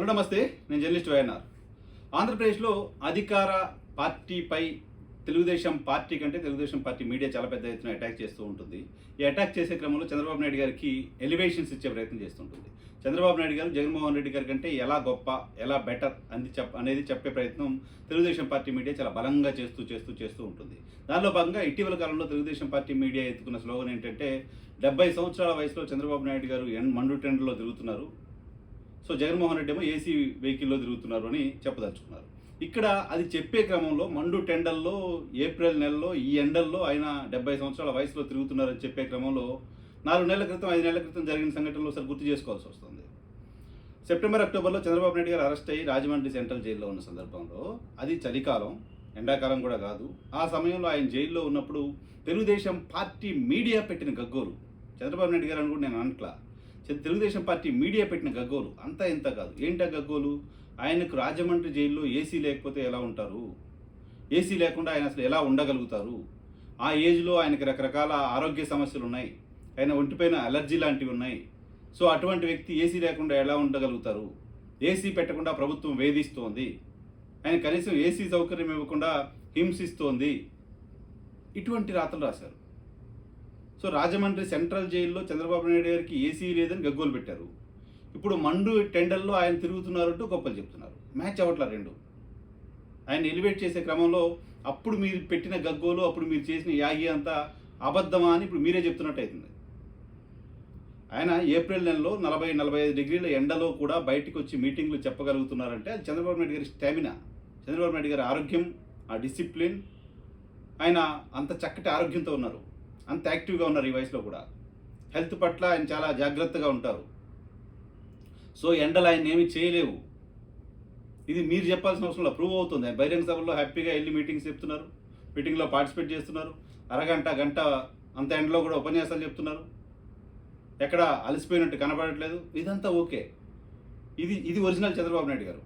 Hello నమస్తే. నేను journalist YNR. ఆంధ్రప్రదేశ్లో అధికార పార్టీపై తెలుగుదేశం పార్టీ కంటే తెలుగుదేశం పార్టీ మీడియా చాలా పెద్ద ఎత్తున అటాక్ చేస్తూ ఉంటుంది. ఈ అటాక్ చేసే క్రమంలో చంద్రబాబు నాయుడు గారికి ఎలివేషన్స్ ఇచ్చే ప్రయత్నం చేస్తుంటుంది. చంద్రబాబు నాయుడు గారు జగన్మోహన్ రెడ్డి గారి కంటే ఎలా గొప్ప ఎలా బెటర్ అని చెప్ అనేది చెప్పే ప్రయత్నం తెలుగుదేశం పార్టీ మీడియా చాలా బలంగా చేస్తూ చేస్తూ చేస్తూ ఉంటుంది. దానిలో భాగంగా ఇటీవల కాలంలో తెలుగుదేశం పార్టీ మీడియా ఎత్తుకున్న స్లోగన్ ఏంటంటే డెబ్బై సంవత్సరాల వయసులో చంద్రబాబు నాయుడు గారు ఎన్ మండు టెండ్లో తిరుగుతున్నారు. సో జగన్మోహన్ రెడ్డి ఏమో ఏసీ వెహికల్లో తిరుగుతున్నారు అని చెప్పదలుచుకున్నారు. ఇక్కడ అది చెప్పే క్రమంలో మండు టెండల్లో ఏప్రిల్ నెలలో ఈ ఎండల్లో ఆయన డెబ్బై సంవత్సరాల వయసులో తిరుగుతున్నారని చెప్పే క్రమంలో నాలుగు నెలల క్రితం ఐదు నెలల క్రితం జరిగిన సంఘటనలు ఒకసారి గుర్తు చేసుకోవాల్సి వస్తుంది. సెప్టెంబర్ అక్టోబర్లో చంద్రబాబు నాయుడు గారు అరెస్ట్ అయ్యి రాజమండ్రి సెంట్రల్ జైల్లో ఉన్న సందర్భంలో అది చలికాలం ఎండాకాలం కూడా కాదు. ఆ సమయంలో ఆయన జైల్లో ఉన్నప్పుడు తెలుగుదేశం పార్టీ మీడియా పెట్టిన గగ్గోలు. చంద్రబాబు నాయుడు గారు అని కూడా నేను అనట్లా. తెలుగుదేశం పార్టీ మీడియా పెట్టిన గగ్గోలు. అంతా ఇంత కాదు. ఏంటా గగ్గోలు? ఆయనకు రాజమండ్రి జైల్లో ఏసీ లేకపోతే ఎలా ఉంటారు? ఏసీ లేకుండా ఆయన అసలు ఎలా ఉండగలుగుతారు? ఆ ఏజ్లో ఆయనకి రకరకాల ఆరోగ్య సమస్యలు ఉన్నాయి. ఆయన ఒంటిపైన అలర్జీ లాంటివి ఉన్నాయి. సో అటువంటి వ్యక్తి ఏసీ లేకుండా ఎలా ఉండగలుగుతారు? ఏసీ పెట్టకుండా ప్రభుత్వం వేధిస్తోంది. ఆయన కనీసం ఏసీ సౌకర్యం ఇవ్వకుండా హింసిస్తోంది. ఇటువంటి రాతలు రాశారు. సో రాజమండ్రి సెంట్రల్ జైల్లో చంద్రబాబు నాయుడు గారికి ఏసీ లేదని గగ్గోలు పెట్టారు. ఇప్పుడు మండు టెండర్లో ఆయన తిరుగుతున్నారంటూ గొప్పలు చెప్తున్నారు. మ్యాచ్ అవ్వట్ల రెండు? ఆయన ఎలివేట్ చేసే క్రమంలో అప్పుడు మీరు పెట్టిన గగ్గోలు అప్పుడు మీరు చేసిన యాగి అంతా అబద్ధమా అని ఇప్పుడు మీరే చెప్తున్నట్టు అవుతుంది. ఆయన ఏప్రిల్ నెలలో నలభై నలభై ఐదు డిగ్రీల ఎండలో కూడా బయటకు వచ్చి మీటింగ్లు చెప్పగలుగుతున్నారంటే అది చంద్రబాబు నాయుడు గారి స్టామినా. చంద్రబాబు నాయుడు గారి ఆరోగ్యం ఆ డిసిప్లిన్ ఆయన అంత చక్కటి ఆరోగ్యంతో ఉన్నారు. అంత యాక్టివ్గా ఉన్నారు ఈ వయసులో కూడా. హెల్త్ పట్ల ఆయన చాలా జాగ్రత్తగా ఉంటారు. సో ఎండలు ఆయన ఏమీ చేయలేవు. ఇది మీరు చెప్పాల్సిన అవసరం లేదు. ప్రూవ్ అవుతుంది. ఆయన బహిరంగ సభల్లో హ్యాపీగా వెళ్ళి మీటింగ్స్ చెప్తున్నారు. మీటింగ్లో పార్టిసిపేట్ చేస్తున్నారు. అరగంట గంట అంత ఎండలో కూడా ఉపన్యాసాలు చెప్తున్నారు. ఎక్కడ అలసిపోయినట్టు కనబడట్లేదు. ఇదంతా ఓకే. ఇది ఇది ఒరిజినల్ చంద్రబాబు నాయుడు గారు.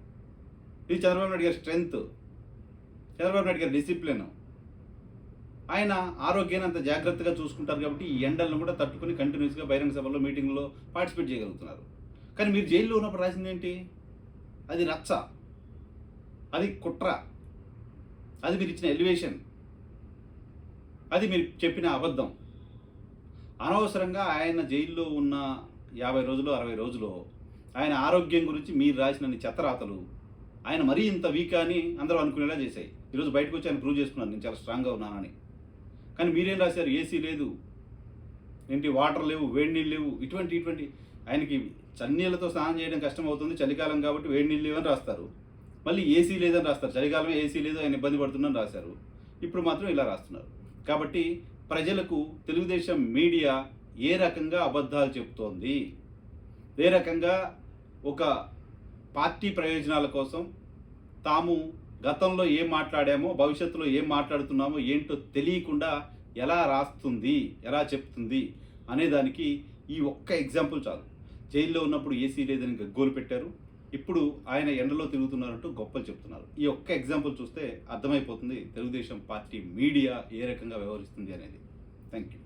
ఇది చంద్రబాబు నాయుడు గారి స్ట్రెంగ్త్. చంద్రబాబు నాయుడు గారి డిసిప్లిన్. ఆయన ఆరోగ్యాన్ని అంత జాగ్రత్తగా చూసుకుంటారు కాబట్టి ఈ ఎండలను కూడా తట్టుకుని కంటిన్యూస్గా బహిరంగ సభల్లో మీటింగ్లో పార్టిసిపేట్ చేయగలుగుతున్నారు. కానీ మీరు జైల్లో ఉన్నప్పుడు రాసింది ఏంటి? అది రచ్చ. అది కుట్ర. అది మీరు ఇచ్చిన ఎలివేషన్ అది మీరు చెప్పిన అబద్ధం. అనవసరంగా ఆయన జైల్లో ఉన్న యాభై రోజులు అరవై రోజులు ఆయన ఆరోగ్యం గురించి మీరు రాసిన చెత్తరాతలు ఆయన మరీ ఇంత వీక్ అని అందరూ అనుకునేలా చేశాయి. ఈరోజు బయటకు వచ్చి ఆయన ప్రూవ్ చేసుకున్నాను నేను చాలా స్ట్రాంగ్గా ఉన్నానని. కానీ మీరేం రాశారు? ఏసీ లేదు. ఏంటి వాటర్ లేవు వేడి నీళ్ళు లేవు. ఇటువంటి ఇటువంటి. ఆయనకి చన్నీళ్ళతో స్నానం చేయడం కష్టం అవుతుంది చలికాలం కాబట్టి వేడి నీళ్ళు లేవని రాస్తారు. మళ్ళీ ఏసీ లేదని రాస్తారు. చలికాలమే ఏసీ లేదు ఆయన ఇబ్బంది పడుతుందని రాశారు. ఇప్పుడు మాత్రం ఇలా రాస్తున్నారు. కాబట్టి ప్రజలకు తెలుగుదేశం మీడియా ఏ రకంగా అబద్ధాలు చెప్తోంది? ఏ రకంగా ఒక పార్టీ ప్రయోజనాల కోసం తాము గతంలో ఏం మాట్లాడామో భవిష్యత్తులో ఏం మాట్లాడుతున్నామో ఏంటో తెలియకుండా ఎలా రాస్తుంది ఎలా చెప్తుంది అనేదానికి ఈ ఒక్క ఎగ్జాంపుల్ చాలు. జైల్లో ఉన్నప్పుడు ఏసీ లేదని గగ్గోలు పెట్టారు. ఇప్పుడు ఆయన ఎండలో తిరుగుతున్నారంటూ గొప్పలు చెప్తున్నారు. ఈ ఒక్క ఎగ్జాంపుల్ చూస్తే అర్థమైపోతుంది తెలుగుదేశం పార్టీ మీడియా ఏ రకంగా వ్యవహరిస్తుంది అనేది. Thank you